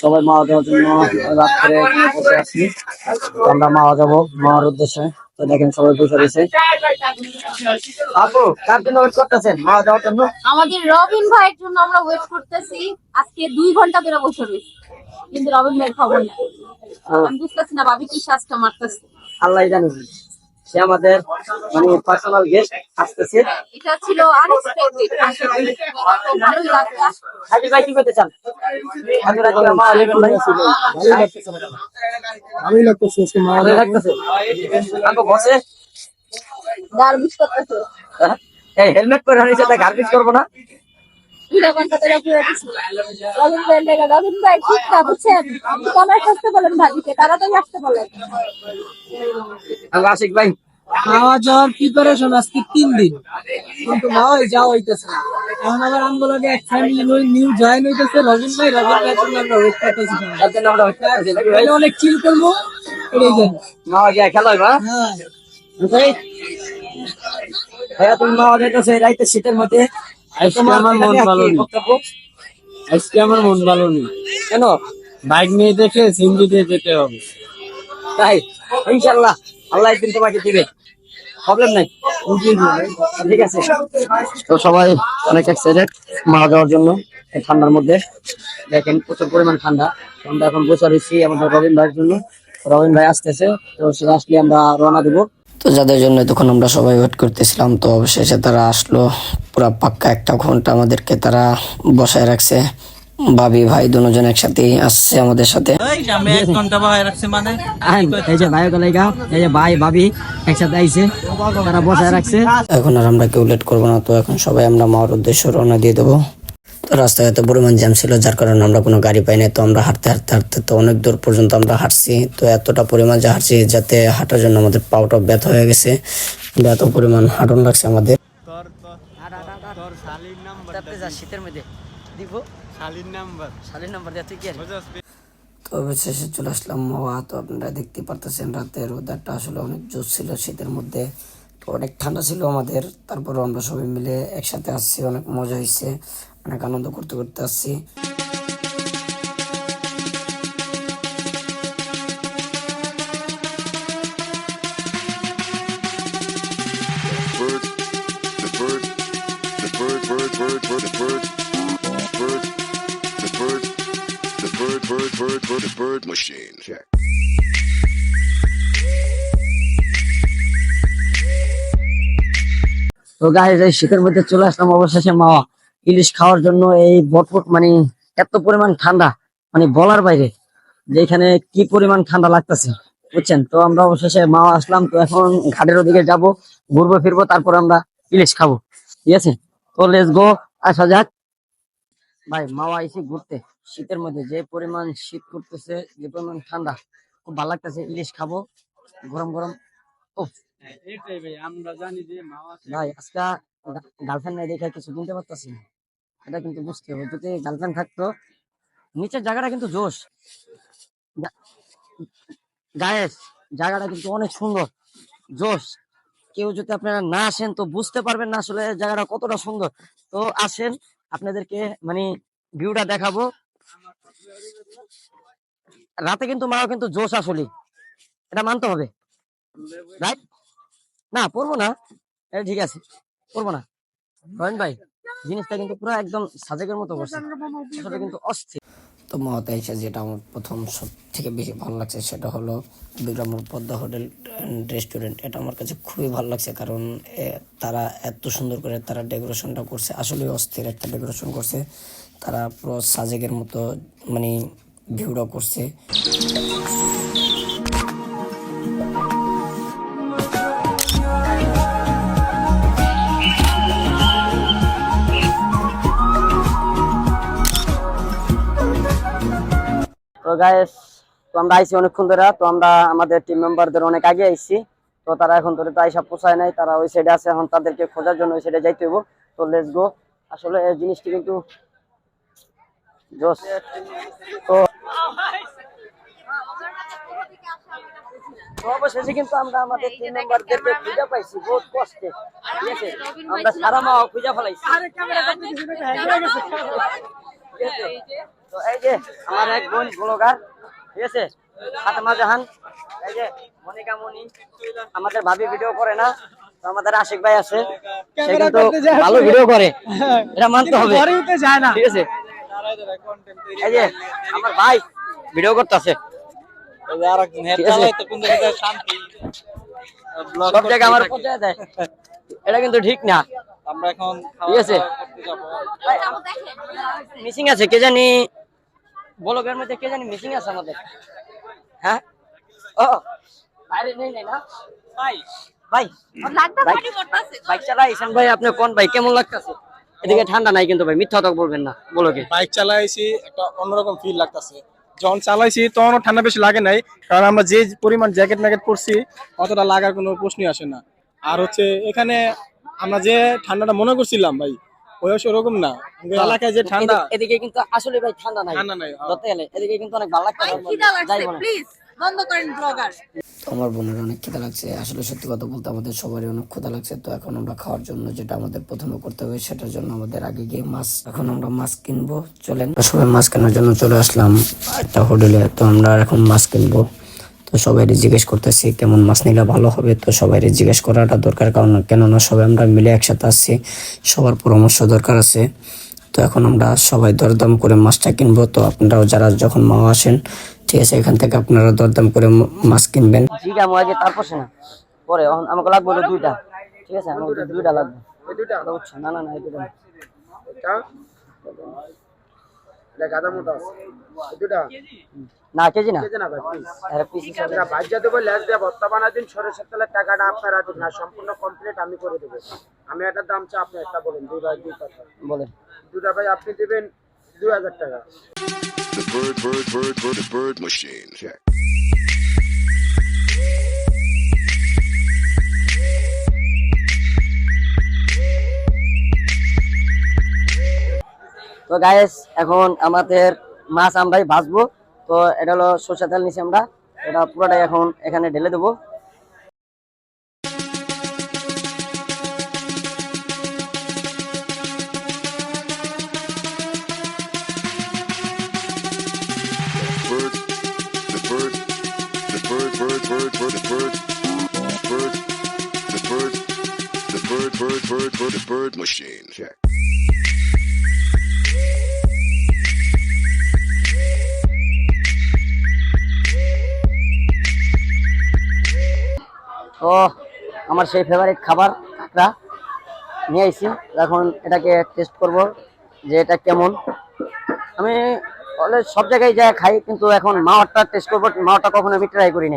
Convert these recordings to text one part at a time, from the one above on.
সবাই মাওয়া দেওয়ার জন্য রাত্রে বসে আছি। আমরা মাওয়া যাব মাওয়ার উদ্দেশ্যে। তো দেখেন সবাই বসে রয়েছে। আপু কার জন্য ওয়েট করতেছেন? মাওয়া যাওয়ার জন্য? আমাদের রবিন ভাইয়ের জন্য আমরা ওয়েট করতেছি। আজকে দুই ঘণ্টা ধরে বসে রয়েছি। কিন্তু রবিন ভাইয়ের খবর নেই। আহ, আমি বুঝতেছি না ভাবি কি শ্বাসটা মারতেছে। আল্লাহ জানি। সে আমাদের মানে পার্সোনাল গেস্ট আসতেছে। এটা ছিল আনএক্সপেক্টেড লাগছে হাজির ভাই কি করতে চান? হাজির ভাই মা আলাইকুম ভাই ভালোই লাগতেছে আজকে ভালো লাগতেছে? আপু বসে। গার্বিশ করতেছে। হ্যাঁ? এই হেলমেট পরে তাই গার্বিজ করব না। আসতে বলেন আশিক ভাই। খাওয়া যাওয়ার প্রিপারেশন আজকে তিন দিন। কিন্তু মাওয়াই যাওয়া হইতেছে। না এখন আবার আমগুলোকে এক ফ্যামিলি নিউ জয়েন হইতেছে। ভাই জন্য আমরা ওয়েট করতেছি আমরা অনেক চিল করব। খেলা হইবা হ্যাঁ? ভাইয়া তুমি যাইতেছে রাইতে শীতের মধ্যে আজকে আমার মন ভালো নেই? আজকে আমার মন ভালো নেই কেন? বাইক নিয়ে দেখে সিন্ধি দিয়ে যেতে হবে। তাই? ইনশাল্লাহ। আল্লাহ একদিন তোমাকে দিবে। প্রবলেম নাই। ঠিক আছে। তো সবাই অনেক এক্সাইটেড মারা যাওয়ার জন্য ঠান্ডার মধ্যে। দেখেন প্রচুর পরিমাণ ঠান্ডা। আমরা এখন বসে রয়েছি আমাদের রবিন ভাইয়ের জন্য। রবিন ভাই আসতেছে তো সে আসলে আমরা রওনা দেবো। তো যাদের জন্য তখন আমরা সবাই ওয়েট করতেছিলাম তো অবশেষে তারা আসলো। পুরা পাক্কা একটা ঘণ্টা আমাদেরকে তারা বসায় রাখছে। ভাবি ভাই দুজন একসাথে আসছে আমাদের সাথে। আমি এক ঘণ্টা বাহায় রাখছি মানে? আহেন, এই যে ভাই এই যে ভাই ভাবি একসাথে আইছে। তারা বসায় রাখছে। এখন আর আমরা কেউ লেট করব না তো এখন সবাই আমরা মাওয়ার উদ্দেশ্য রওনা দিয়ে দেবো। রাস্তায় এত পরিমাণ জ্যাম ছিল, যার কারণে আমরা কোনো গাড়ি পাই নাই তো আমরা হাঁটতে হাঁটতে হাঁটতে তো অনেক দূর পর্যন্ত আমরা হাঁটছি। তো এতটা পরিমাণ যে হাঁটছি যাতে হাঁটার জন্য আমাদের পাউটা ব্যথা হয়ে গেছে। এত পরিমাণ হাঁটন লাগছে আমাদের। শীতের চলে আসলাম মাওয়া তো আপনারা দেখতে পারতেছেন, রাতের ওয়েদারটা আসলে অনেক জোর ছিল শীতের মধ্যে। অনেক ঠান্ডা ছিল আমাদের। তারপরে আমরা সবাই মিলে একসাথে আসছি, অনেক মজা হয়েছে। অনেক আনন্দ করতে করতে আসছি bird, the bird, the bird, bird, bird, bird, the bird, bird, the bird, the bird, bird, bird, bird, the bird machine. Check. তো গাইজ এই শীতের মধ্যে চলে আসলাম অবশেষে মাওয়া ইলিশ খাওয়ার জন্য এই বটফট মানে এত পরিমাণ ঠান্ডা মানে বলার বাইরে যে এখানে কি পরিমাণ ঠান্ডা লাগতেছে বুঝছেন? তো আমরা অবশেষে মা আসলাম তো এখন ঘাটের ওদিকে যাব ঘুরবো ফিরবো তারপর আমরা ইলিশ খাব ঠিক আছে? তো লেটস গো আসা যাক। ভাই মাওয়া এসে ঘুরতে শীতের মধ্যে যে পরিমাণ শীত করতেছে যে পরিমাণ ঠান্ডা খুব ভালো লাগতেছে ইলিশ খাব গরম গরম ও ভাই আমরা জানি যে মাওয়া ভাই আজকে গার্লফ্রেন্ড নাই দেখে কিছু কিনতে পারতাছি না। এটা কিন্তু বুঝতে হবে। যদি গার্লফ্রেন্ড থাকতো, নিচের জায়গাটা কিন্তু জোশ। গায়েস, জায়গাটা কিন্তু অনেক সুন্দর, জোশ। কেউ যদি আপনারা না আসেন, তো বুঝতে পারবেন না আসলে জায়গাটা কতটা সুন্দর। তো আসেন, আপনাদেরকে মানে ভিউটা দেখাবো। রাতে কিন্তু মাও কিন্তু জোশ আসলে এটা মানতে হবে। রাইট না পড়ব না। ঠিক আছে পড়ব না। রয়েন ভাই জিনিসটা কিন্তু পুরো একদম সাজেকের মতো করছে আসলে কিন্তু অস্থির। তো মহাতে এসে যেটা আমার প্রথম সব থেকে বেশি ভালো লাগছে সেটা হলো বিক্রমপুর পদ্মা হোটেল রেস্টুরেন্ট এটা আমার কাছে খুবই ভালো লাগছে কারণ তারা এত সুন্দর করে তারা ডেকোরেশনটা করছে আসলে অস্থির একটা ডেকোরেশন করছে। তারা পুরো সাজেকের মতো মানে ভিউটা করছে। তো গাইস তো আমরা আইসি অনেকক্ষণ ধরে তো আমরা আমাদের টিম মেম্বারদের অনেক আগে আইসি তো তারা এখন ধরে তো আইসা পোষায় নাই তারা ওই সাইডে আছে এখন তাদেরকে খোঁজার জন্য ওই সাইডে যাইতে হইব। তো লেটস গো আসলে এই জিনিসটি কিন্তু জোস। তো তো অবশেষে কিন্তু আমরা আমাদের মেম্বারদেরকে খুঁজে পাইছি বহুত কষ্টে। ঠিক আছে? আমরা সারা মা খুঁজে ফেলাইছি? তো এই যে আমার এক বোন ব্লগার ঠিক আছে? ফাতেমা জাহান এই যে মনিকা মনি আমাদের ভাবি ভিডিও করে না আমাদের আশিক ভাই আছে। সে কিন্তু ভালো ভিডিও করে। এটা মানতে হবে। যায় না। ঠিক আছে? এই যে আমার ভাই ভিডিও করতেছে। সব জায়গায় আমার পৌঁছায় দেয়। এটা কিন্তু ঠিক না। আমরা এখন ঠিক আছে? মিসিং আছে কে জানি? বলকের মধ্যে কে জানি মিসিং আছে আমাদের। হ্যাঁ? ও। বাইরে নেই নেই না? ভাই। ভাই। বাইক- পানি করতেছে বাইক চালাই ইসান ভাই আপনি কোন ভাই? কেমন লাগতেছে? এদিকে ঠান্ডা নাই কিন্তু ভাই মিথ্যা তো বলবেন না বাইক চালাইছি একটা অন্যরকম ফিল লাগতেছে। যখন চালাইছি তখনও ঠান্ডা বেশি লাগে নাই কারণ আমরা যে পরিমাণ জ্যাকেট ম্যাকেট পরছি অতটা লাগার কোনো প্রশ্নই আসে না। আর হচ্ছে এখানে আমরা যে ঠান্ডাটা মনে করছিলাম ভাই ওই ওরকম না। এলাকায় যে ঠান্ডা। এদিকে- এদিকে কিন্তু আসলে ভাই ঠান্ডা নাই। ঠান্ডা নাই, হ্যাঁ। ধরতে গেলে এদিকে কিন্তু অনেক ভালো লাগছে। ভাই খিদা লাগছে যাই বলেন। প্লিজ বন্ধ করেন ব্লগার আমার বোনের অনেক ক্ষুধা লাগছে। আসলে সত্যি কথা বলতে আমাদের সবারই অনেক ক্ষুধা লাগছে। তো এখন আমরা খাওয়ার জন্য যেটা আমাদের প্রথমে করতে হবে সেটার জন্য আমাদের আগে গিয়ে মাছ এখন আমরা মাছ কিনবো। চলেন। সবাই মাছ কেনার জন্য চলে আসলাম। একটা হোটেলে। তো আমরা এখন মাছ কিনবো। তো সবাই জিজ্ঞেস করতেছি কেমন মাছ নিলে ভালো হবে? তো সবাই জিজ্ঞেস করাটা দরকার কারণ কেননা সবাই আমরা মিলে একসাথে আসছি সবার পরামর্শ দরকার আছে। তো এখন আমরা সবাই দরদাম করে মাছটা কিনবো। তো আপনারাও যারা যখন মা আসেন ঠিক আছে এখান থেকে আপনারা দরদাম করে মাছ কিনবেন। তারপর না পরে আমাকে লাগবে দুইটা। ঠিক আছে আমাকে দুইটা লাগবে। দুইটা? বুঝছ না না এই দুইটা না। না। কেজি না ভাই হিসাবে বাজ্যা দেবো ল্যাস দিয়ে ভত্তা বানা দিন সরষের তেলের টাকাটা আপনারা দিন না সম্পূর্ণ কমপ্লিট আমি করে দেবো। আমি একটা দাম চা আপনি একটা বলেন দুই ভাই দুই কথা। বলেন। দুটা ভাই আপনি দেবেন দুই হাজার টাকা। The bird, bird, bird, bird, bird machine. Check. তো গাইস এখন আমাদের মাছ আমরাই ভাজবো তো এটা হলো সরষে তেল নিছি আমরা এটা পুরোটাই এখন এখানে ঢেলে দেবো Bird, bird, bird, bird, bird, bird, তো আমার সেই ফেভারিট খাবার, কাঁকড়া। নিয়ে আইছি। এখন এটাকে টেস্ট করব যে এটা কেমন। আমি অলরেডি সব জায়গায় যাই খাই, কিন্তু এখন মাওয়ারটা টেস্ট করব। মাওয়ারটা কখনো আমি ট্রাই করি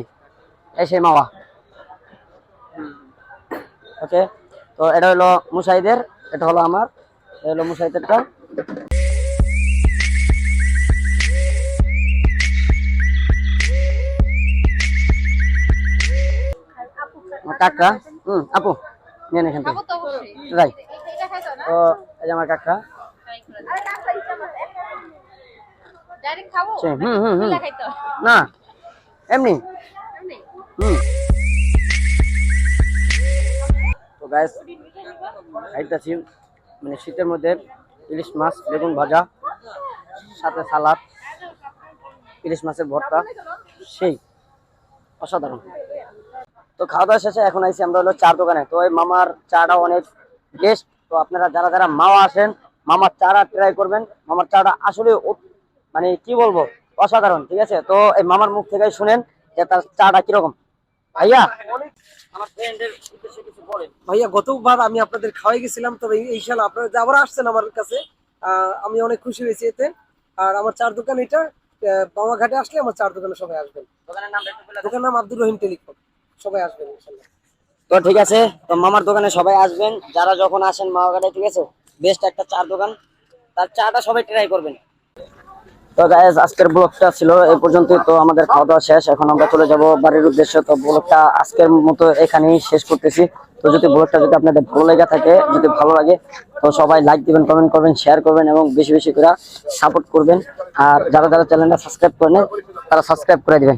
এই সেই মাওয়া। ওকে তো এটা হলো মুসাইদের, এটা হলো আমার, এটা হলো মুসাইদেরটা। কাকড়া হুম আপু নিয়ে এখান থেকে। না? তো এই যে আমার কাকড়া ডাইরেক্ট হুম, হুম, হুম। না এমনি। হুম। তো গাইস খাইতেছি মানে শীতের মধ্যে ইলিশ মাছ বেগুন ভাজা সাথে সালাদ। ইলিশ মাছের ভর্তা সেই অসাধারণ। তো খাওয়া দাওয়া শেষে এখন আইছি আমরা হলো চার দোকানে। তো এই মামার চাটা অনেক বেস্ট তো আপনারা যারা যারা মামা আসেন মামার চাটা ট্রাই করবেন। মামার চাটা আসলে মানে কি বলব? অসাধারণ ঠিক আছে? তো এই মামার মুখ থেকে শুনেন যে তার চাটা কীরকম। ভাইয়া? ভাইয়া গতবার আমি আপনাদের খাওয়াই গেছিলাম তবে এই- সাল আপনারা আবার আসছেন আমার কাছে আহ, আমি অনেক খুশি হয়েছি এতে। আর আমার চার দোকান এটা বামাঘাটে আসলে আমার চার দোকানে সবাই আসবেন। দোকানের নাম আব্দুর রহিম টেলিকম। সবাই আসবেন তো ঠিক আছে, তো মামার দোকানে সবাই আসবেন। যারা যখন আসেন মামাঘাটে ঠিক আছে? বেস্ট একটা চার দোকান। তার চাটা সবাই ট্রাই করবেন। তো গাইজ আজকের ব্লগটা ছিল এই পর্যন্তই। তো আমাদের খাওয়া দাওয়া শেষ। এখন আমরা চলে যাব বাড়ির উদ্দেশ্যে। তো ব্লগটা আজকের মতো এখানেই শেষ করতেছি। তো যদি ব্লগটা যদি আপনাদের ভালো লেগে থাকে, যদি ভালো লাগে, তো সবাই লাইক দিবেন কমেন্ট করবেন শেয়ার করবেন এবং বেশি বেশি করে সাপোর্ট করবেন। আর যারা যারা চ্যানেলটা সাবস্ক্রাইব করেন তারা সাবস্ক্রাইব করে দিবেন।